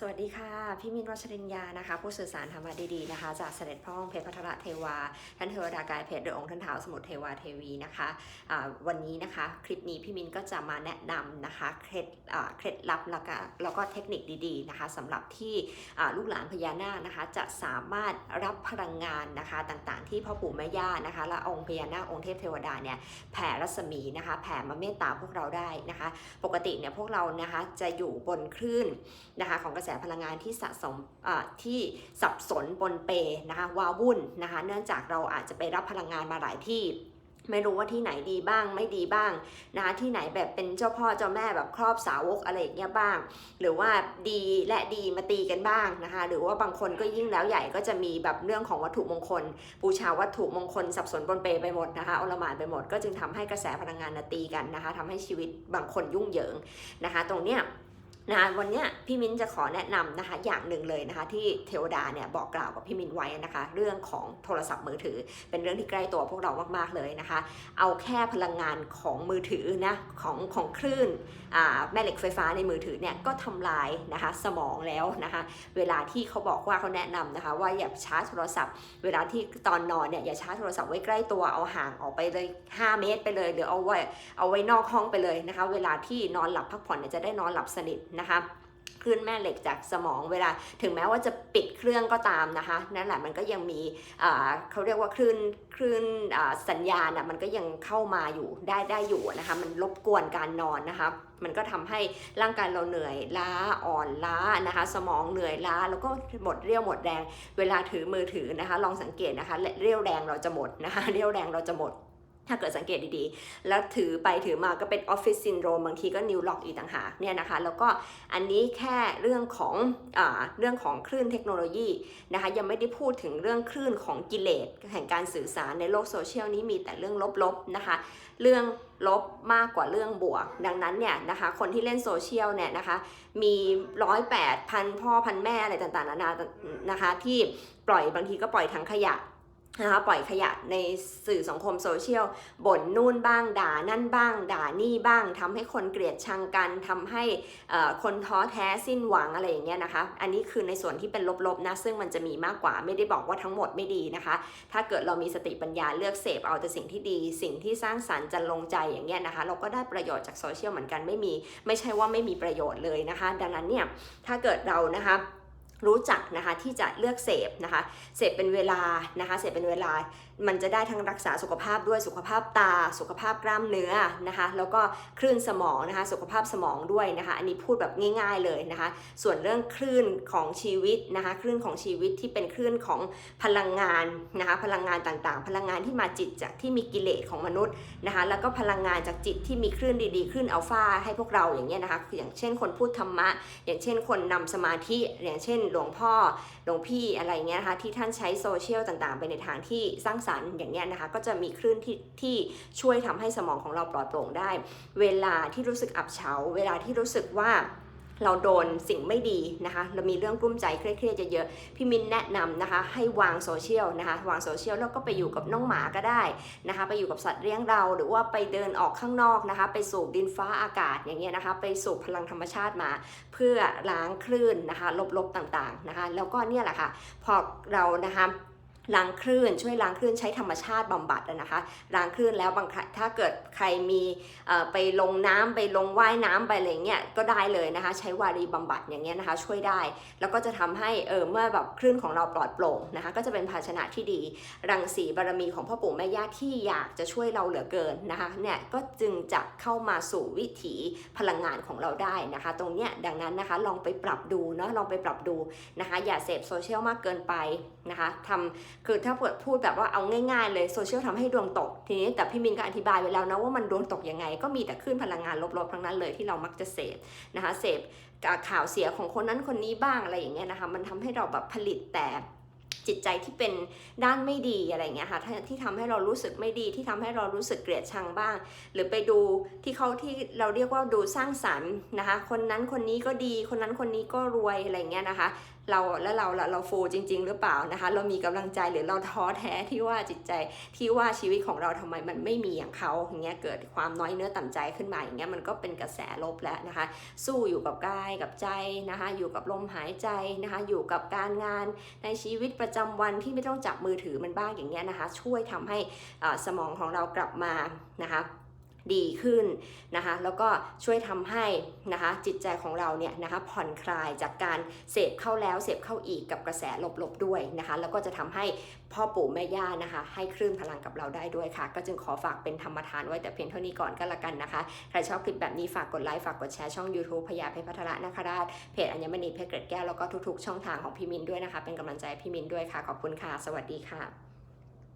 สวัสดีค่ะ พี่มินวัชรินยานะคะ ผู้สื่อสารธรรมะดีๆนะคะ จากเสด็จพ่อองค์เพชรพัทรเทวา ท่านเทวดากายเพชรโดยองค์ท่านเท้าสมุทรเทวาเทวีนะคะะวันนี้นะคะคลิปนี้พี่มินก็จะมาแนะนำนะคะเคล็ดเคล็ดลับแล้วก็แล้วก็เทคนิคดีๆนะคะสำหรับที่ลูกหลานพญานาคนะคะ จะสามารถรับพลังงานนะคะต่างๆ ที่พ่อปู่แม่ย่านะคะและองค์พญานาคองค์เทพเทวดาเนี่ยแผ่รัศมีนะคะ แผ่มาเมตตาพวกเราได้นะคะ ปกติเนี่ยพวกเรานะคะจะอยู่บนคลื่นนะคะของกระแสสพลังงานที่สะสมที่สับสนปนเปนะคะวาวุ่นนะคะเนื่องจากเราอาจจะไปรับพลังงานมาหลายที่ไม่รู้ว่าที่ไหนดีบ้างไม่ดีบ้างนะคะที่ไหนแบบเป็นเจ้าพ่อเจ้าแม่แบบครอบสาวกอะไรอย่างเงี้ยบ้าง หรือว่าดีและดีมาตีกันบ้างนะคะ หรือว่าบางคนก็ยิ่งแล้วใหญ่ก็จะมีแบบเรื่องของวัตถุมงคล บูชาวัตถุมงคลสับสนปนเปไปหมดนะคะอลหม่านไปหมดก็จึงทำให้กระแสพลังงานนะตีกันนะคะทำให้ชีวิตบางคนยุ่งเหยิงนะคะ ตรงเนี้ย นะคะวันนี้พี่มิ้นจะขอแนะนำนะคะอย่างหนึ่งเลยนะคะที่เทวดาเนี่ยบอกกล่าวกับพี่มิ้นไว้นะคะเรื่องของโทรศัพท์มือถือ เป็นเรื่องที่ใกล้ตัวพวกเรามากๆเลยนะคะ เอาแค่พลังงานของมือถือนะของของคลื่นแม่เหล็กไฟฟ้าในมือถือเนี่ยก็ทำลายนะคะสมองแล้วนะคะเวลาที่เขาบอกว่าเขาแนะนำนะคะว่าอย่าชาร์จโทรศัพท์ เวลาที่ตอนนอนเนี่ยอย่าชาร์จโทรศัพท์ไว้ใกล้ตัวเอาห่างออกไปเลย 5 เมตรไปเลยหรือเอาไว้เอาไว้นอกห้องไปเลยนะคะเวลาที่นอนหลับพักผ่อนเนี่ยจะได้นอนหลับสนิทนะคะคลื่นแม่เหล็กจากสมองเวลาถึงแม้ว่าจะปิดเครื่องก็ตามนะคะ นั่นแหละมันก็ยังมีเขาเรียกว่าคลื่นคลื่นสัญญาณอะมันก็ยังเข้ามาอยู่ได้ได้อยู่นะคะ มันรบกวนการนอนนะคะ มันก็ทำให้ร่างกายเราเหนื่อยล้าอ่อนล้านะคะ สมองเหนื่อยล้าแล้วก็หมดเรี่ยวหมดแรง เวลาถือมือถือนะคะ ลองสังเกตนะคะเรี่ยวแรงเราจะหมดนะคะ เรี่ยวแรงเราจะหมด ถ้าเกิดสังเกตดีๆ แล้วถือไปถือมาก็เป็นออฟฟิศซินโดรมบางทีก็นิวล็อกอีกต่างหากเนี่ยนะคะ แล้วก็อันนี้แค่เรื่องของอเรื่องของคลื่นเทคโนโลยีนะคะ ยังไม่ได้พูดถึงเรื่องคลื่นของกิเลสแห่งการสื่อสารในโลกโซเชียลนี้มีแต่เรื่องลบๆนะคะ เรื่องลบมากกว่าเรื่องบวก ดังนั้นเนี่ยนะคะ คนที่เล่นโซเชียลเนี่ยนะคะ มีร้อยแปดพันพ่อพันแม่อะไรต่างๆนานานะคะ ที่ปล่อยบางทีก็ปล่อยทั้งขยะ นะคะปล่อยขยะในสื่อสังคมโซเชียลบ่นนู่นบ้าง ด่านั่นบ้าง ด่านี่บ้างทำให้คนเกลียดชังกันทำให้คนท้อแท้สิ้นหวังอะไรอย่างเงี้ยนะคะ อันนี้คือในส่วนที่เป็นลบๆนะ ซึ่งมันจะมีมากกว่าไม่ได้บอกว่าทั้งหมดไม่ดีนะคะ ถ้าเกิดเรามีสติปัญญาเลือกเสพเอาแต่สิ่งที่ดี สิ่งที่สร้างสรรค์จะลงใจอย่างเงี้ยนะคะ เราก็ได้ประโยชน์จากโซเชียลเหมือนกันไม่มี ไม่ใช่ว่าไม่มีประโยชน์เลยนะคะ ดังนั้นเนี่ยถ้าเกิดเรานะคะ รู้จักนะคะที่จะเลือกเสพนะคะเสพเป็นเวลานะคะเสพเป็นเวลา มันจะได้ทั้งรักษาสุขภาพด้วยสุขภาพตา สุขภาพกล้ามเนื้อนะคะแล้วก็คลื่นสมองนะคะสุขภาพสมองด้วยนะคะอันนี้พูดแบบง่าย ๆเลยนะคะส่วนเรื่องคลื่นของชีวิตนะคะคลื่นของชีวิตที่เป็นคลื่นของพลังงานนะคะพลังงานต่างๆ พลังงานที่มาจิตจากที่มีกิเลสของมนุษย์นะคะแล้วก็พลังงานจากจิตที่มีคลื่นดีๆคลื่นอัลฟาให้พวกเราอย่างเงี้ยนะคะอย่างเช่นคนพูดธรรมะ อย่างเช่นคนนำสมาธิอย่างเช่นหลวงพ่อหลวงพี่อะไรเงี้ยนะคะที่ท่านใช้โซเชียลต่างๆ ไปในทางที่สร้างสรรค์อย่างเงี้ยนะคะก็จะมีคลื่นที่ที่ช่วยทำให้สมองของเราปลอดโปร่งได้ เวลาที่รู้สึกอับเฉา เวลาที่รู้สึกว่า เราโดนสิ่งไม่ดีนะคะ เรามีเรื่องกลุ้มใจเครียดๆเยอะๆพี่มินแนะนำนะคะ ให้วางโซเชียลนะคะ วางโซเชียลแล้วก็ไปอยู่กับน้องหมาก็ได้นะคะ ไปอยู่กับสัตว์เลี้ยงเรา หรือว่าไปเดินออกข้างนอกนะคะ ไปสูบดินฟ้าอากาศอย่างเงี้ยนะคะ ไปสูบพลังธรรมชาติมา เพื่อล้างคลื่นนะคะ ลบๆต่างๆนะคะ แล้วก็เนี่ยแหละค่ะ พอเรานะคะ ล้างคลื่นช่วยล้างคลื่นใช้ธรรมชาติบำบัดนะคะล้างคลื่นแล้วบางครั้งถ้าเกิดใครมีไปลงน้ำไปลงว่ายน้ำไปอะไรเงี้ยก็ได้เลยนะคะใช้วารีบำบัดอย่างเงี้ยนะคะช่วยได้ แล้วก็จะทำให้เออเมื่อแบบคลื่นของเราปลอดโปร่งนะคะก็จะเป็นภาชนะที่ดี รังสีบารมีของพ่อปู่แม่ย่าที่อยากจะช่วยเราเหลือเกินนะคะเนี่ยก็จึงจะเข้ามาสู่วิถีพลังงานของเราได้นะคะ ตรงเนี้ยดังนั้นนะคะลองไปปรับดูเนาะลองไปปรับดูนะคะ อย่าเสพโซเชียลมากเกินไปนะคะทำคือถ้าเกิดพูดแบบว่าเอาง่ายๆเลยโซเชียลทำให้ดวงตก ทีนี้แต่พี่มินก็อธิบายไว้แล้วนะว่ามันดวงตกยังไง ก็มีแต่คลื่นพลังงานลบๆทั้งนั้นเลยที่เรามักจะเสพนะคะเสพข่าวเสียของคนนั้นคนนี้บ้างอะไรอย่างเงี้ยนะคะมันทำให้เราแบบผลิตแต่จิตใจที่เป็นด้านไม่ดีอะไรเงี้ยค่ะที่ที่ทำให้เรารู้สึกไม่ดีที่ทำให้เรารู้สึกเกลียดชังบ้าง หรือไปดูที่เขาที่เราเรียกว่าดูสร้างสรรค์นะคะคนนั้นคนนี้ก็ดีคนนั้นคนนี้ก็รวยอะไรเงี้ยนะคะ เราแล้วเราเราเราฟูจริง ๆ หรือเปล่านะคะ เรามีกำลังใจหรือเราท้อแท้ที่ว่าจิตใจที่ว่าชีวิตของเราทำไมมันไม่มีอย่างเขาอย่างเงี้ยเกิดความน้อยเนื้อต่ำใจขึ้นมาอย่างเงี้ยมันก็เป็นกระแสลบแล้วนะคะ สู้อยู่กับกายกับใจนะคะ อยู่กับลมหายใจนะคะ อยู่กับการงานในชีวิตประจำวันที่ไม่ต้องจับมือถือมันบ้างอย่างเงี้ยนะคะ ช่วยทำให้สมองของเรากลับมานะคะ ดีขึ้นนะคะแล้วก็ช่วยทำให้นะคะจิตใจของเราเนี่ยนะคะผ่อนคลายจากการเสพเข้าแล้วเสพเข้าอีกกับกระแสลบๆด้วยนะคะแล้วก็จะทำให้พ่อปู่แม่ย่านะคะให้คลื่นพลังกับเราได้ด้วยค่ะ ก็จึงขอฝากเป็นธรรมทานไว้แต่เพียงเท่านี้ก่อนก็แล้วกันนะคะใครชอบคลิปแบบนี้ฝากกดไลค์ฝากกดแชร์ช่อง YouTube พญาเพชรพัทระนาคราชเพจอัญมณีเพชรเกร็ดแก้วแล้วก็ทุกๆ ช่องทางของพี่มินด้วยนะคะ เป็นกำลังใจพี่มินด้วยค่ะขอบคุณค่ะ สวัสดีค่ะ